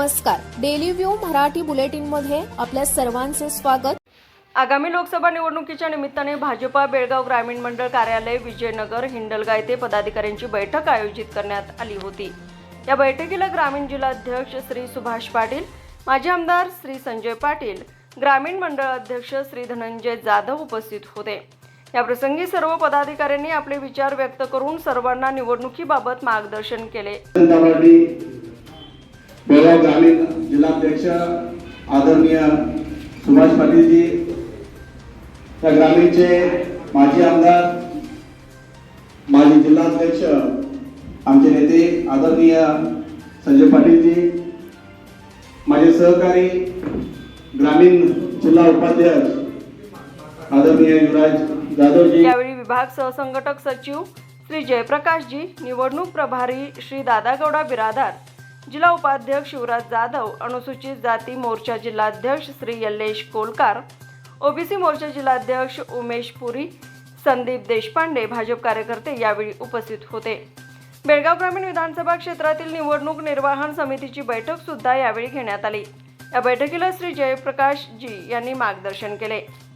नमस्कार. Daily view Marathi बुलेटिनमध्ये आपल्या सर्वांचे स्वागत. आगामी लोकसभा निवडणुकीच्या निमित्ताने भाजपा बेळगाव ग्रामीण मंडळ कार्यालय विजयनगर हिंडलगा येथे पदाधिकाऱ्यांची बैठक आयोजित करण्यात आली होती. या बैठकीला ग्रामीण जिल्हाध्यक्ष श्री सुभाष पाटील माजी आमदार श्री संजय पाटील ग्रामीण मंडळ अध्यक्ष श्री धनंजय जाधव उपस्थित होते. या प्रसंगी सर्व पदाधिकाऱ्यांनी आपले विचार व्यक्त करून सर्वांना निवडणुकीबाबत मार्गदर्शन केले. बेळगाव ग्रामीण जिल्हाध्यक्ष आदरणीय सुभाष पाटीलजी त्या ग्रामीणचे माजी आमदार माजी जिल्हाध्यक्ष आमचे नेते आदरणीय संजय पाटीलजी माझे सहकारी ग्रामीण जिल्हा उपाध्यक्ष आदरणीय युवराज जाधवजी. यावेळी विभाग सहसंघटक सचिव श्री जयप्रकाशजी निवडणूक प्रभारी श्री दादागौडा बिरादार जिल्हा उपाध्यक्ष शिवराज जाधव अनुसूचित जाती मोर्चा जिल्हाध्यक्ष श्री यल्लेश कोलकार ओबीसी मोर्चा जिल्हाध्यक्ष उमेश पुरी संदीप देशपांडे भाजप कार्यकर्ते यावेळी उपस्थित होते. बेळगाव ग्रामीण विधानसभा क्षेत्रातील निवडणूक निर्वाहन समितीची बैठक सुद्धा यावेळी घेण्यात आली. या बैठकीला श्री जयप्रकाश जी यांनी मार्गदर्शन केले.